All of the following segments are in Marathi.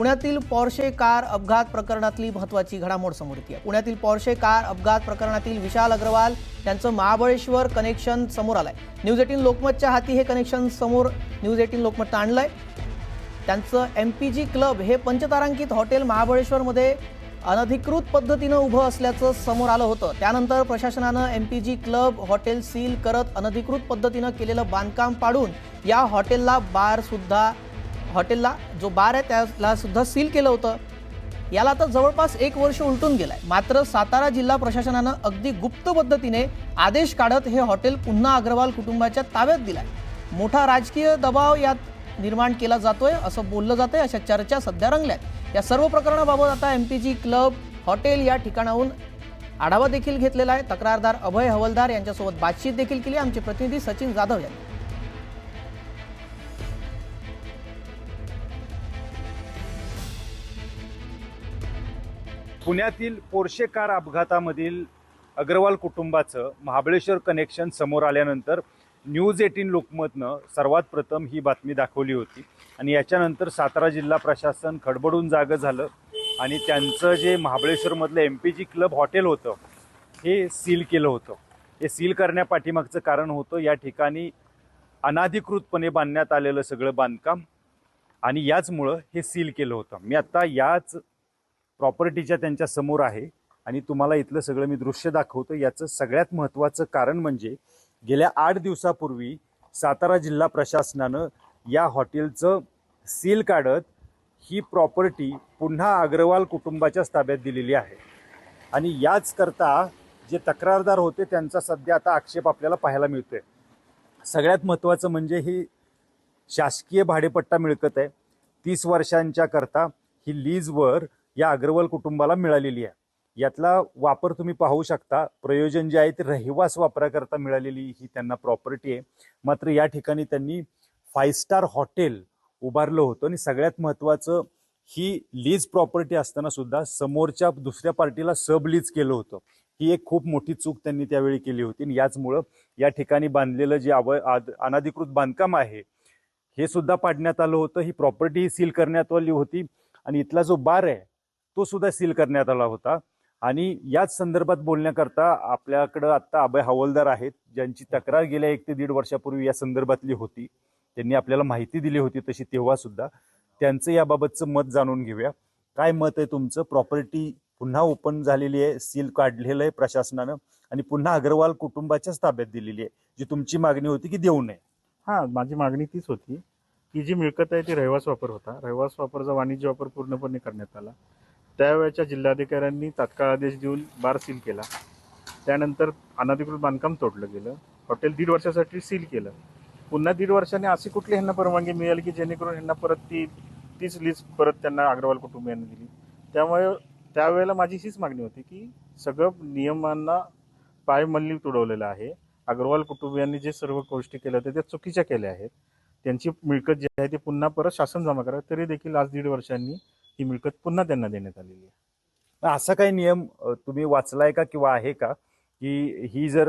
पुण्यातील पॉर्शे कार अपघात प्रकरणातली महत्वाची घडामोड समोर येते पुण्यातील पॉर्शे कार अपघात प्रकरणातील विशाल अग्रवाल यांचं महाबळेश्वर कनेक्शन समोर आलंय. न्यूज एटीन लोकमतच्या हाती हे कनेक्शन समोर न्यूज एटीन लोकमतनं आणलंय. त्यांचं एम पी जी क्लब हे पंचतारांकित हॉटेल महाबळेश्वरमध्ये अनधिकृत पद्धतीनं उभं असल्याचं समोर आलं होतं. त्यानंतर प्रशासनानं M P G club hotel seal करत अनधिकृत पद्धतीनं केलेलं बांधकाम पाडून या हॉटेलला बारसुद्धा हॉटेलला जो बार आहे त्याला सुद्धा सील केलं होतं. याला आता जवळपास एक वर्ष उलटून गेलाय. मात्र सातारा जिल्हा प्रशासनानं अगदी गुप्त पद्धतीने आदेश काढत हे हॉटेल पुन्हा अग्रवाल कुटुंबाच्या ताब्यात दिलाय. मोठा राजकीय दबाव यात निर्माण केला जातोय असं बोललं जातंय अशा चर्चा सध्या रंगल्यात. या सर्व प्रकरणाबाबत आता M P G club hotel या ठिकाणाहून आढावा देखील घेतलेला आहे. तक्रारदार अभय हवलदार यांच्यासोबत बातचीत देखील केली आमचे प्रतिनिधी सचिन जाधव यांनी. पुण्यातील पोर्शे कार अपघातामधील अग्रवाल कुटुंबाचं महाबळेश्वर कनेक्शन समोर आल्यानंतर न्यूज एटीन लोकमतनं सर्वात प्रथम ही बातमी दाखवली होती. आणि याच्यानंतर सातारा जिल्हा प्रशासन खडबडून जागं झालं आणि त्यांचं जे महाबळेश्वरमधलं M P G club hotel होतं हे सील केलं होतं. हे सील करण्यापाठीमागचं कारण होतं या ठिकाणी अनाधिकृतपणे बांधण्यात आलेलं सगळं बांधकाम आणि याचमुळं हे सील केलं होतं. मी आत्ता याच प्रॉपर्टीच्या त्यांच्यासमोर आहे आणि तुम्हाला इथलं सगळं मी दृश्य दाखवतो याचं सगळ्यात महत्त्वाचं कारण म्हणजे गेल्या आठ दिवसापूर्वी सातारा जिल्हा प्रशासनानं या हॉटेलचं सील काढत ही प्रॉपर्टी पुन्हा अग्रवाल कुटुंबाच्याच ताब्यात दिलेली आहे. आणि याच करता जे तक्रारदार होते त्यांचा सध्या आता आक्षेप आपल्याला पाहायला मिळतोय. सगळ्यात महत्त्वाचं म्हणजे ही शासकीय भाडेपट्टा मिळकत आहे. तीस वर्षांच्या करता ही लीजवर या अग्रवाल कुटुंबाला मिळालेली आहे. यातला वापर तुम्ही पाहू शकता. प्रयोजन जे आहे ते रहिवास वापराकरता मिळालेली ही त्यांना प्रॉपर्टी आहे. मात्र या ठिकाणी त्यांनी फाईव्ह स्टार हॉटेल उभारलं होतं आणि सगळ्यात महत्त्वाचं ही लीज प्रॉपर्टी असताना सुद्धा समोरच्या दुसऱ्या पार्टीला सब लीज केलं होतं. ही एक खूप मोठी चूक त्यांनी त्यावेळी केली होती आणि याचमुळं या ठिकाणी बांधलेलं जे अव आद- अनाधिकृत बांधकाम आहे हे सुद्धा पाडण्यात आलं होतं. ही प्रॉपर्टी सील करण्यात आली होती आणि इथला जो बार आहे तो सुद्धा सील करण्यात आला होता. आणि याच संदर्भात बोलण्याकरता आपल्याकडं आत्ता अभय हवालदार आहेत ज्यांची तक्रार गेल्या एक ते दीड वर्षापूर्वी या संदर्भातली होती. त्यांनी आपल्याला माहिती दिली होती तशी तेव्हा सुद्धा. त्यांचं याबाबतचं मत जाणून घेऊया. काय मत आहे तुमचं? प्रॉपर्टी पुन्हा ओपन झालेली आहे सील काढलेलं आहे प्रशासनानं आणि पुन्हा अग्रवाल कुटुंबाच्याच ताब्यात दिलेली आहे जी तुमची मागणी होती की देऊ नये? हा माझी मागणी तीच होती की जी मिळकत आहे ती रहिवास वापर होता. रहिवास वापरचा वाणिज्य वापर पूर्णपणे करण्यात आला. त्यावेळेच्या जिल्हाधिकाऱ्यांनी तात्काळ आदेश देऊन बार सील केला. त्यानंतर अनधिकृत बांधकाम तोडलं गेलं. हॉटेल दीड वर्षासाठी सील केलं. पुन्हा दीड वर्षाने अशी कुठली ह्यांना परवानगी मिळाली की जेणेकरून ह्यांना परत ती तीच लीज परत त्यांना अग्रवाल कुटुंबियांनी दिली. त्यामुळे त्यावेळेला माझी हीच मागणी होती की सगळं नियमांना पायमल्ली तुडवलेलं आहे. अग्रवाल कुटुंबियांनी जे सर्व गोष्टी केल्या होत्या त्या चुकीच्या केल्या आहेत. त्यांची मिळकत जी आहे ती पुन्हा परत शासन जमा करा तरी देखील आज दीड वर्षांनी ही मिळकत पुन्हा त्यांना देण्यात आलेली आहे. असा काही नियम तुम्ही वाचलाय का किंवा आहे का की ही जर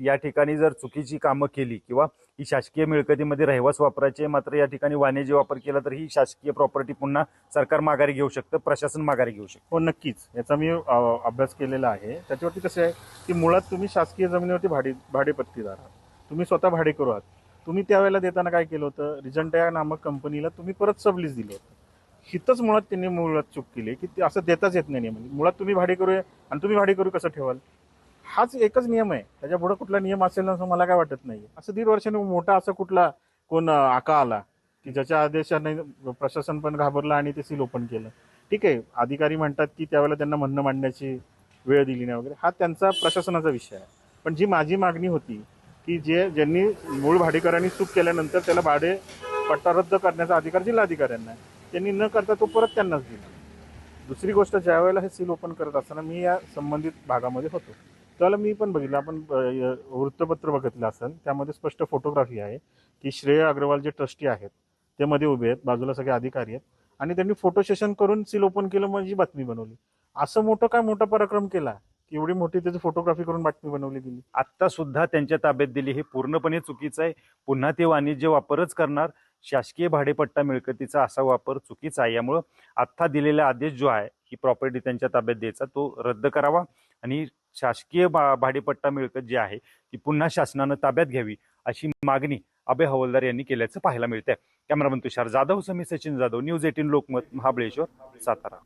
या ठिकाणी जर चुकीची कामं केली किंवा ही शासकीय मिळकतीमध्ये रहिवास वापरायचे मात्र या ठिकाणी वाणिज्य वापर केला तर ही शासकीय प्रॉपर्टी पुन्हा सरकार माघारी घेऊ शकतं प्रशासन माघारी घेऊ शकतं? हो नक्कीच. याचा मी अभ्यास केलेला आहे. त्याच्यावरती कसं आहे की मुळात तुम्ही शासकीय जमिनीवरती भाडे भाडेपत्तीदार आहात तुम्ही स्वतः भाडेकरू आहात. तुम्ही त्यावेळेला देताना काय केलं होतं? रिजंटा नामक कंपनीला तुम्ही परत सबलीज दिलं होतं. हितच मुळात त्यांनी मुळात चूक केली की ते असं देताच येत नाही नियम मुळात तुम्ही भाडेकरू आहे आणि तुम्ही भाडे करू कसं ठेवाल? हाच एकच नियम आहे. त्याच्या पुढे कुठला नियम असेल असं मला काय वाटत नाही असं दीड वर्षाने मोठा असं कुठला कोण आका आला की ज्याच्या आदेशाने प्रशासन पण घाबरलं आणि ते सील ओपन केलं. ठीक आहे अधिकारी म्हणतात की त्यावेळेला त्यांना म्हणणं मांडण्याची वेळ दिली नाही वगैरे. हा त्यांचा प्रशासनाचा विषय आहे. पण जी माझी मागणी होती की जे ज्यांनी मूळ भाडेकरांनी चूक केल्यानंतर त्याला भाडे पट्टा रद्द करण्याचा अधिकार जिल्हाधिकाऱ्यांना आहे. त्यांनी न करता तो परत त्यांनाच दिला. दुसरी गोष्ट ज्या वेळेला हे सील ओपन करत असताना मी या संबंधित भागामध्ये होतो. त्यावेळेला मी पण बघितलं आपण वृत्तपत्र बघितलं असेल त्यामध्ये स्पष्ट फोटोग्राफी आहे की श्रेय अग्रवाल जे ट्रस्टी आहेत ते मध्ये उभे आहेत बाजूला सगळे अधिकारी आहेत आणि त्यांनी फोटो सेशन करून सील ओपन केलं म्हणजे बातमी बनवली. असं मोठं काय मोठा पराक्रम केला? की एवढी मोठी त्याची फोटोग्राफी करून बातमी बनवली गेली. आता सुद्धा त्यांच्या ताब्यात दिली. हे पूर्णपणे चुकीचं आहे. पुन्हा ते वाणिज्य वापरच करणार. शासकीय भाडेपट्टा मिळकतीचा असा वापर चुकीचा आहे. यामुळं आत्ता दिलेला आदेश जो आहे ही प्रॉपर्टी त्यांच्या ताब्यात द्यायचा तो रद्द करावा. आणि शासकीय भा भाडेपट्टा मिळकत जी आहे ती पुन्हा शासनानं ताब्यात घ्यावी अशी मागणी अभय हवलदार यांनी केल्याचं पाहायला मिळतंय. कॅमेरामन तुषार जाधव समी सचिन जाधव न्यूज एटीन लोकमत महाबळेश्वर सातारा.